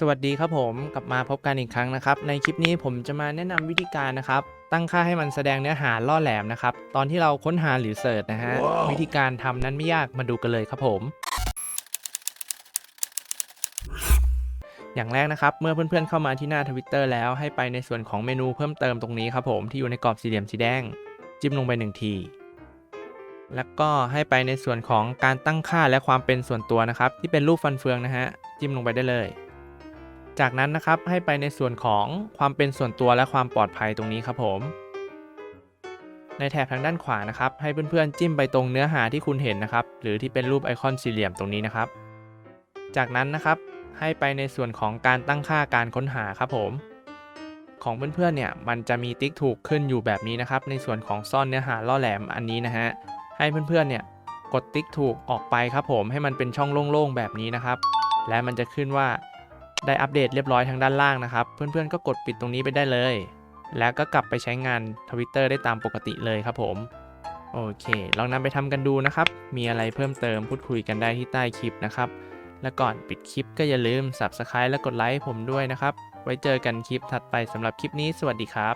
สวัสดีครับผมกลับมาพบกันอีกครั้งนะครับ ในคลิปนี้ผมจะมาแนะนำวิธีการนะครับ ตั้งค่าให้มันแสดงเนื้อหาล่อแหลมนะครับ ตอนที่เราค้นหาหรือเสิร์ชนะฮะวิธีการทำนั้นไม่ยากมาดูกันเลยครับผม อย่างแรกนะครับ เมื่อเพื่อนๆเข้ามาที่หน้าทวิตเตอร์แล้วให้ไปในส่วนของเมนูเพิ่มเติมตรงนี้ครับผมที่อยู่ในกรอบสี่เหลี่ยมสีแดง จิ้มลงไปหนึ่งทีแล้วก็ให้ไปในส่วนของการตั้งค่าและความเป็นส่วนตัวนะครับ ที่เป็นรูปฟันเฟืองนะฮะจิ้มลงไปได้เลย จากนั้นนะครับให้ไปในส่วนของความเป็นส่วนตัวและความปลอดภัยตรงนี้ครับผม ในแถบทางด้านขวานะครับ ให้เพื่อนๆจิ้มไปตรงเนื้อหาที่คุณเห็นนะครับ หรือที่เป็นรูปไอคอนสี่เหลี่ยมตรงนี้นะครับ จากนั้นนะครับให้ไปในส่วนของการตั้งค่าการค้นหาครับผม ของเพื่อนๆเนี่ยมันจะมีติ๊กถูกขึ้นอยู่แบบนี้นะครับ ในส่วนของซ่อนเนื้อหาล่อแหลมอันนี้นะฮะให้เพื่อนๆเนี่ยกดติ๊กถูกออกไปครับผมให้มันเป็นช่องโล่งๆแบบนี้นะครับ และมันจะขึ้นว่า ได้อัปเดตเรียบร้อยทางด้านล่างนะครับ เพื่อนๆก็กดปิดตรงนี้ไปได้เลย แล้วก็กลับไปใช้งาน Twitter ได้ตามปกติเลยครับผมโอเค ลองนำไปทำกันดูนะครับ มีอะไรเพิ่มเติมพูดคุยกันได้ที่ใต้คลิปนะครับ และก่อนปิดคลิปก็อย่าลืม Subscribe และกดไลค์ผมด้วยนะครับ ไว้เจอกันคลิปถัดไปสำหรับคลิปนี้ สวัสดีครับ